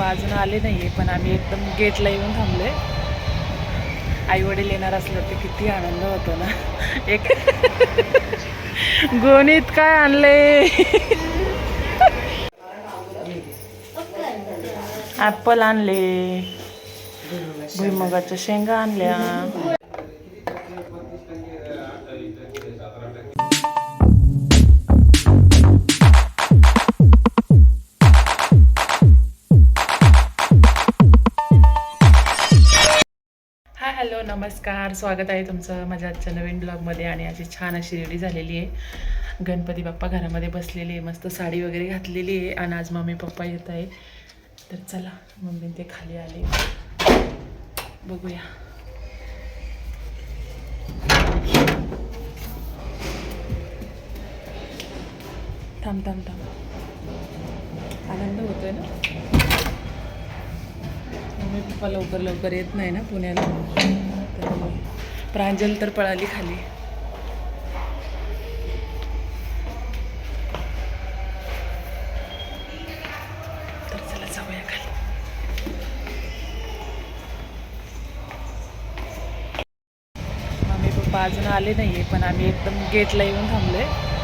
पप्पा अजून आले नाही आहे पण आम्ही एकदम गेटला येऊन थांबलो आहे आई वडील येणार असलं तर किती आनंद होतो ना. एक गोणीत काय आणले ॲपल आणले भुईमुगाच्या शेंगा आणल्या. नमस्कार स्वागत आहे तुमचं माझ्या आजच्या नवीन ब्लॉगमध्ये आणि अशी छान अशी रेडी झालेली आहे. गणपती बाप्पा घरामध्ये बसलेली आहे मस्त साडी वगैरे घातलेली आहे आणि आज मम्मी पप्पा येत आहे. तर चला मम्मी ते खाली आले. बघूया. थांब थांब थांब. आनंद होतोय ना? मी पप्पा लवकर लवकर येत नाही ना पुण्याला. तर प्रांजल तर पळाली खाली. तर चला जाऊया खाली. मम्मी पप्पा अजून आले नाही आहे पण आम्ही एकदम गेटला येऊन थांबलोय. आहे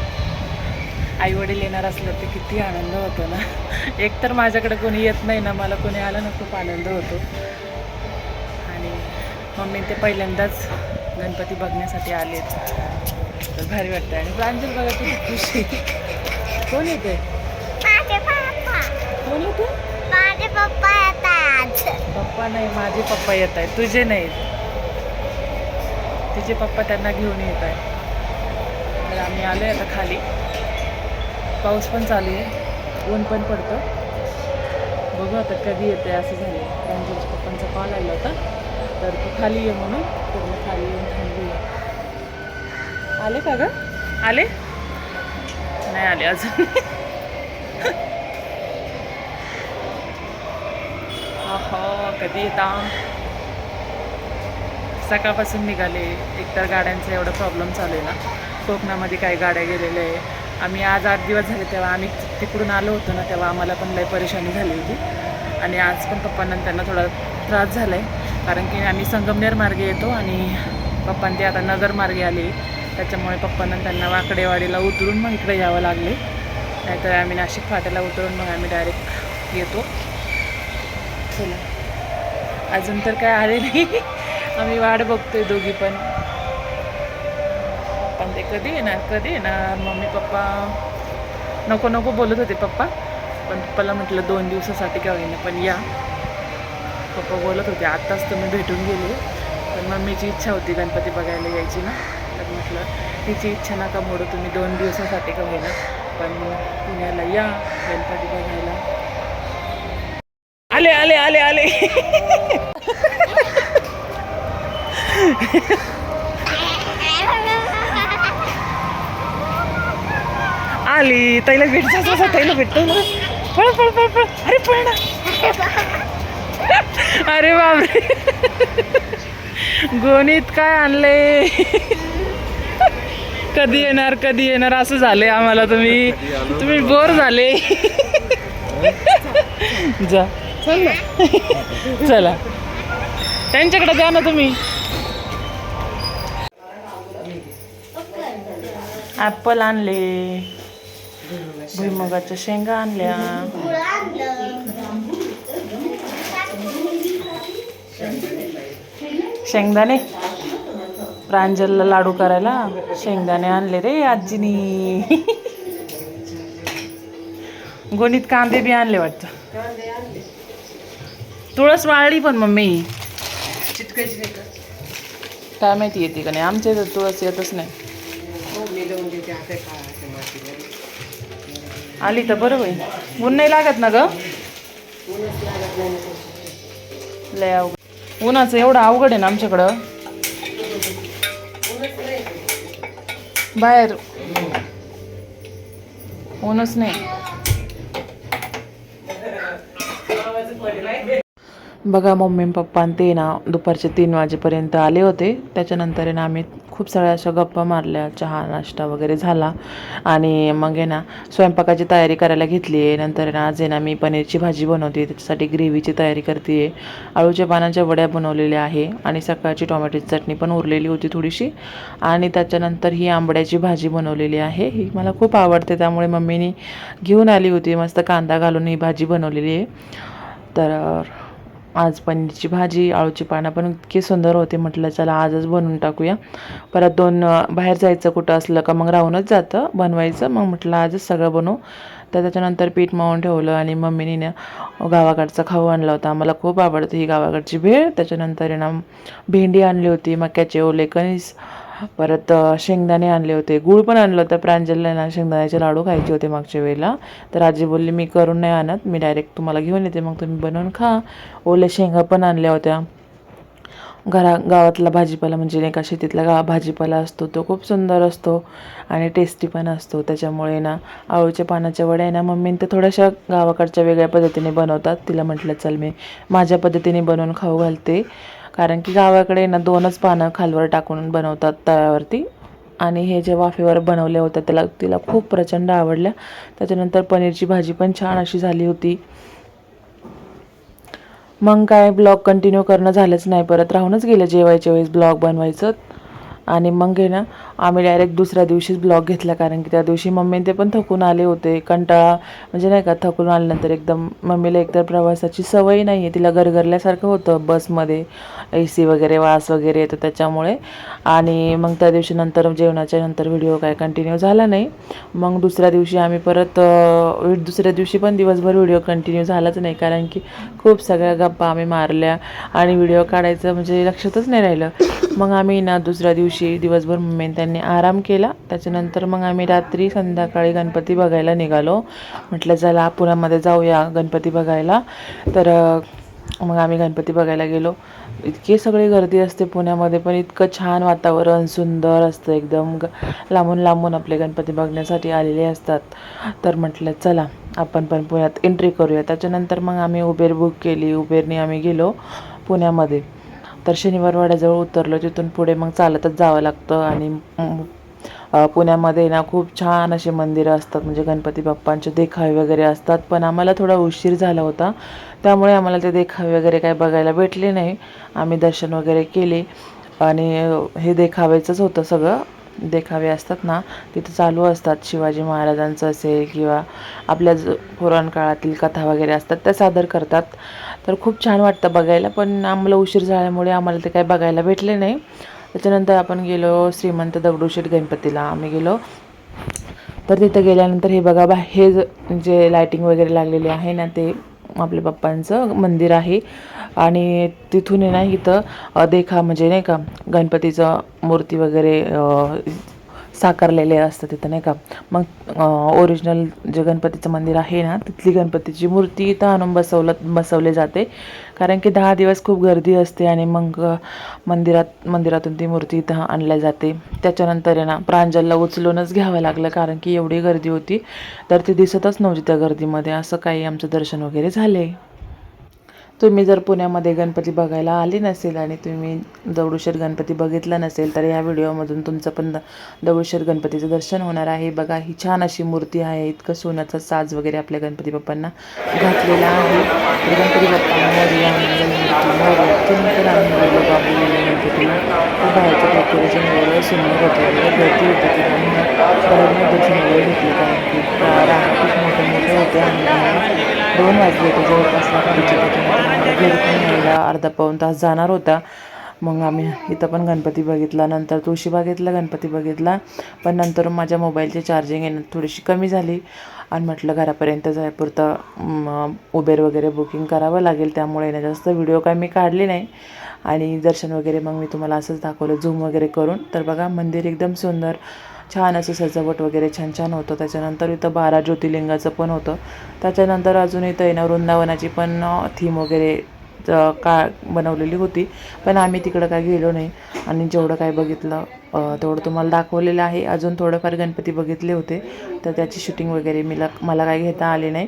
वडील येणार असलं तर किती आनंद होतो ना. एक तर माझ्याकडे कोणी येत नाही ना मला कोणी आलं ना खूप आनंद होतो. आणि मम्मी ते पहिल्यांदाच गणपती बघण्यासाठी आलेत. तर भारी वाटतं आणि प्रांजल बघा किती खुशी कोण येते कोण येते माझे पप्पा येतात. पप्पा नाही माझे पप्पा येत आहेत तुझे नाहीत. तिचे पप्पा त्यांना घेऊन येत आहेत तर आम्ही आलो आहे आता खाली. पाऊस पण चालू आहे. ऊन पण पडतं. बघू आता कधी येते असं झालं प्रांजलच्या पप्पांचा कॉल आला होता. तर तू खाली ये म्हणून पूर्ण खाली येऊन थांबली. आले का ग? आले? नाही आले अजून. हो कधी येता? सकाळपासून निघाले. एकतर गाड्यांचा एवढा प्रॉब्लेम चालू आहे ना. कोकणामध्ये काही गाड्या गेलेल्या आहे आम्ही आज आठ दिवस झाले तेव्हा आम्ही तिकडून आलो होतो ना तेव्हा आम्हाला पण लय परेशानी झाली होती. आणि आज पण पप्पांना त्यांना थोडा त्रास झाला आहे कारण की आम्ही संगमनेर मार्गे येतो आणि पप्पां ते आता नगर मार्गे आले. त्याच्यामुळे पप्पांना त्यांना वाकडेवाडीला उतरून मग इकडे यावं लागले. नाहीतर आम्ही नाशिक फाट्याला उतरून मग आम्ही डायरेक्ट येतो. चला. अजून तर काय आले नाही. आम्ही वाट बघतोय दोघी पण. ते कधी येणार? कधी येणार? Mummy papa? नको नको बोलत होते पप्पा. पण पप्पाला म्हटलं दोन दिवसासाठी का होईना पण या. पप्पा बोलत होते आत्ताच तुम्ही भेटून गेले. पण मम्मीची इच्छा होती गणपती बघायला यायची ना. तर म्हटलं तिची इच्छा नका मोडू तुम्ही दोन दिवसासाठी का होईना. पण पुण्याला या गणपती बघायला. आले आले आले आले. आली ताईला भेटच असं ताईला भेटतो ना. पळ पळ पळ पळ. अरे पळ ना. अरे बाबरे गोणीत काय आणले कधी येणार कधी येणार? असं झालंय आम्हाला. तुम्ही तुम्ही बोर झाले. जा. चल ना चला. त्यांच्याकडे जा ना तुम्ही. ॲपल आणले. भुईमुगाच्या शेंगा आणल्या. शेंगदाणे. प्रांजलला लाडू करायला शेंगदाणे आणले रे आजीनी. गोणीत कांदे बी आणले वाटतं. तुळस वाळली पण मम्मी. काय माहिती येते का नाही? आमच्या इथं तुळस येतच नाही. आली तर बरं होईल. ऊन नाही लागत ना ग? लय अवघड. उन्हाचं एवढं अवघड आहे ना आमच्याकडं. बाहेर. ऊनच नाही. बघा मम्मी पप्पा आणि ते ना दुपारचे तीन वाजेपर्यंत आले होते. त्याच्यानंतर आहे ना आम्ही खूप साऱ्या अशा गप्पा मारल्या चहा नाश्ता वगैरे झाला. आणि मग आहे ना स्वयंपाकाची तयारी करायला घेतली आहे. नंतर आहे ना आज आहे ना मी पनीरची भाजी बनवते त्याच्यासाठी ग्रेव्हीची तयारी करते. आहे आळूच्या पानाच्या वड्या बनवलेल्या आहे आणि सकाळची टोमॅटोची चटणी पण उरलेली होती थोडीशी. आणि त्याच्यानंतर ही आंबड्याची भाजी बनवलेली आहे. ही मला खूप आवडते त्यामुळे मम्मीनी घेऊन आली होती. मस्त कांदा घालून ही भाजी बनवलेली आहे. तर आज पनीरची भाजी आळूची पानं पण इतकी सुंदर होती म्हटलं चला आजच बनवून टाकूया. परत दोन बाहेर जायचं कुठं असलं का मग राहूनच जातं बनवायचं. मग म्हटलं आजच सगळं बनवू. तर त्याच्यानंतर पीठ मळून ठेवलं आणि मम्मीने ना गावाकडचा खाऊ आणला होता. मला खूप आवडतं ही गावाकडची भेळ. त्याच्यानंतर ना भेंडी आणली होती मक्याचे ओले कणीस परत शेंगदाणे आणले होते. गूळ पण आणलं होतं. प्रांजलला ना शेंगदाण्याचे लाडू खायचे होते मागच्या वेळेला. तर आजी बोलली मी करून नाही आणत. मी डायरेक्ट तुम्हाला घेऊन येते. मग तुम्ही बनवून खा. ओले शेंगा पण आणल्या होत्या. घरा गावातला भाजीपाला म्हणजे नाही का शेतीतला गा भाजीपाला असतो तो खूप सुंदर असतो आणि टेस्टी पण असतो. त्याच्यामुळे ना आळूच्या पानाच्या वड्या आहे ना मम्मी ते थोड्याशा गावाकडच्या वेगळ्या पद्धतीने बनवतात. तिला म्हटलं चल मी माझ्या पद्धतीने बनवून खाऊ घालते. कारण की गावाकडे ना दोनच पानं खालवर टाकून बनवतात तव्यावरती आणि हे जे वाफेवर बनवले होते त्याला तिला खूप प्रचंड आवडल्या. त्याच्यानंतर पनीरची भाजी पण छान अशी झाली होती. मग काय ब्लॉग कंटिन्यू करणं झालंच नाही. परत राहूनच गेलं जेवायच्या वेळेस ब्लॉग बनवायचं. आणि मग आहे ना आम्ही डायरेक्ट दुसऱ्या दिवशीच ब्लॉग घेतला कारण की त्या दिवशी मम्मी ते पण थकून आले होते. कंटाळा म्हणजे नाही का थकून आल्यानंतर एकदम मम्मीला एकतर प्रवासाची सवय नाही आहे तिला गरगरल्यासारखं होतं बसमध्ये. ए सी वगैरे वास वगैरे येतो त्याच्यामुळे. आणि मग त्या दिवशी नंतर जेवणाच्या नंतर व्हिडिओ काय कंटिन्यू झाला नाही. मग दुसऱ्या दिवशी आम्ही परत दुसऱ्या दिवशी पण दिवसभर व्हिडिओ कंटिन्यू झालाच नाही कारण की खूप सगळ्या गप्पा आम्ही मारल्या. आणि व्हिडिओ काढायचं म्हणजे लक्षातच नाही राहिलं. मग आम्ही ना दुसऱ्या दिवशी दिवसभर मम्मी त्यांनी आराम केला. त्याच्यानंतर मग आम्ही रात्री संध्याकाळी गणपती बघायला निघालो. म्हटलं चला पुण्यामध्ये जाऊया गणपती बघायला. तर मग आम्ही गणपती बघायला गेलो. इतकी सगळी गर्दी असते पुण्यामध्ये पण इतकं छान वातावरण सुंदर असतं एकदम. ग लांबून लांबून आपले गणपती बघण्यासाठी आलेले असतात. तर म्हटलं चला आपण पण पुण्यात एंट्री करूया. त्याच्यानंतर मग आम्ही उबेर बुक केली. उबेरने आम्ही गेलो पुण्यामध्ये. तर शनिवार वाड्याजवळ उतरलो तिथून पुढे मग चालतच जावं लागतं आणि पुण्यामध्ये ना खूप छान असे मंदिरं असतात म्हणजे गणपती बाप्पांचे देखावे वगैरे असतात पण आम्हाला थोडा उशीर झाला होता. त्यामुळे आम्हाला ते देखावे वगैरे काय बघायला भेटले नाही. आम्ही दर्शन वगैरे केले आणि हे देखावेचंच होतं सगळं. देखावे असतात ना तिथं चालू असतात. शिवाजी महाराजांचं असेल किंवा आपल्या ज पुराण काळातील कथा वगैरे असतात त्या सादर करतात. तर खूप छान वाटतं बघायला पण आम्हाला उशीर झाल्यामुळे आम्हाला ते काही बघायला भेटले नाही. त्याच्यानंतर आपण गेलो श्रीमंत दगडूशेठ गणपतीला. आम्ही गेलो. तर तिथं गेल्यानंतर हे बघा बा हे ज- जे लायटिंग वगैरे लागलेले आहे ना ते आपल्या बाप्पांचं मंदिर आहे. आणि तिथून आहे ना इथं देखा म्हणजे नाही का गणपतीचं मूर्ती वगैरे साकारलेले असतं तिथं नाही का? मग ओरिजिनल जे गणपतीचं मंदिर आहे ना तिथली गणपतीची मूर्ती इथं आणून बसवलं बसवले जाते. कारण की दहा दिवस खूप गर्दी असते आणि मग मंदिरात मंदिरातून ती मूर्ती इथं आणल्या जाते. त्याच्यानंतर आहे ना प्रांजलला उचलूनच घ्यावं लागलं कारण की एवढी गर्दी होती. तर ती दिसतच नव्हती त्या गर्दीमध्ये. असं काही आमचं दर्शन वगैरे झाले तुम्ही जर पुण्यामध्ये गणपती बघायला आले नसेल आणि तुम्ही दगडूशेठ गणपती बघितला नसेल तर या व्हिडिओमधून तुमचं पण दगडूशेठ गणपतीचं दर्शन होणार आहे. बघा ही छान अशी मूर्ती आहे. इतकं सोन्याचा साज वगैरे आपल्या गणपती बाप्पांना घातलेला आहे. गणपती बाप्पांना म्हणजे सुंदर खूप मोठे मोठे होते दोन वाजले होते जवळपास यायला अर्धा पाऊण तास जाणार होता. मग आम्ही इथं पण गणपती बघितला नंतर तुळशीबागेतला गणपती बघितला. पण नंतर माझ्या मोबाईलची चार्जिंग येणं थोडीशी कमी झाली. आणि म्हटलं घरापर्यंत जायपुरतं उबेर वगैरे बुकिंग करावं लागेल. त्यामुळे ना जास्त व्हिडिओ काय मी काढले नाही. आणि दर्शन वगैरे मग मी तुम्हाला असंच दाखवलं झूम वगैरे करून. तर बघा मंदिर एकदम सुंदर. छान असं सजावट वगैरे छान छान होतं. त्याच्यानंतर इथं बारा ज्योतिर्लिंगाचं पण होतं. त्याच्यानंतर अजून इथं आहे ना वृंदावनाची पण थीम वगैरे का बनवलेली होती. पण आम्ही तिकडं काय गेलो नाही. आणि जेवढं काय बघितलं तेवढं तुम्हाला दाखवलेलं आहे. अजून थोडंफार गणपती बघितले होते. तर त्याची शूटिंग वगैरे मला मला काय घेता आले नाही.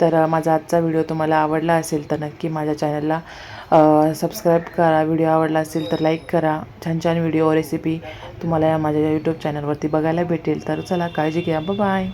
तर माझा आजचा व्हिडिओ तुम्हाला आवडला असेल तर नक्की माझ्या चॅनलला सबस्क्राईब करा. व्हिडिओ आवडला असेल तर लाईक करा. छान छान व्हिडिओ रेसिपी तुम्हाला या माझ्या यूट्यूब चॅनलवरती बघायला भेटेल. तर चला काळजी घ्या. बाय.